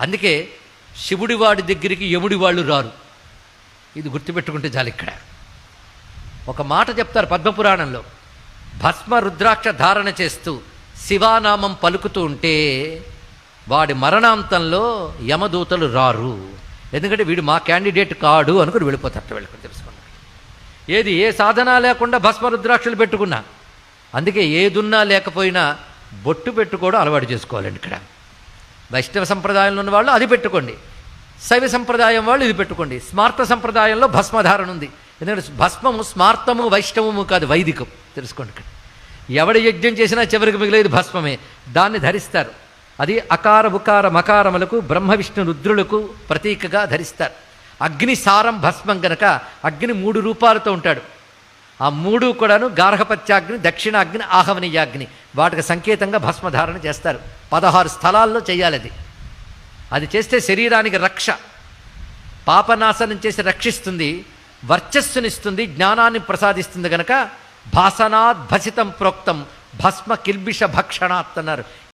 అందుకే శివుడి వాడి దగ్గరికి యముడి వాళ్ళు రారు. ఇది గుర్తుపెట్టుకుంటే చాలు ఇక్కడ. ఒక మాట చెప్తారు పద్మపురాణంలో. భస్మ రుద్రాక్ష ధారణ చేస్తూ శివానామం పలుకుతూ ఉంటే వాడి మరణాంతంలో యమదూతలు రారు. ఎందుకంటే వీడు మా క్యాండిడేట్ కాడు అనుకుని వెళ్ళిపోతారట వెళ్ళుకుని తెలుసుకున్నాడు ఏది ఏ సాధన లేకుండా భస్మ రుద్రాక్షలు పెట్టుకున్నా. అందుకే ఏదున్నా లేకపోయినా బొట్టు పెట్టుకోవడం అలవాటు చేసుకోవాలండి ఇక్కడ. వైష్ణవ సంప్రదాయంలో ఉన్న వాళ్ళు అది పెట్టుకోండి. శైవ సంప్రదాయం వాళ్ళు ఇది పెట్టుకోండి. స్మార్త సంప్రదాయంలో భస్మధారణ ఉంది. ఎందుకంటే భస్మము స్మార్తము వైష్ణవము కాదు వైదికం. తెలుసుకోండి ఇక్కడ. ఎవడు యజ్ఞం చేసినా చివరికి మిగిలేదు భస్మమే. దాన్ని ధరిస్తారు. అది అకార ఉకార మకారములకు బ్రహ్మ విష్ణు రుద్రులకు ప్రతీకగా ధరిస్తారు. అగ్ని సారం భస్మం గనక అగ్ని మూడు రూపాలతో ఉంటాడు. ఆ మూడు కూడాను గార్హపత్యాగ్ని దక్షిణాగ్ని ఆహవనీయాగ్ని వాటికి సంకేతంగా భస్మధారణ చేస్తారు. పదహారు స్థలాల్లో చేయాలి అది అది చేస్తే శరీరానికి రక్ష. పాపనాశనం చేసి రక్షిస్తుంది వర్చస్సునిస్తుంది జ్ఞానాన్ని ప్రసాదిస్తుంది గనక భాసనాద్ భసితం ప్రోక్తం భస్మ కిల్బిష భక్షణాత్ అన్నారు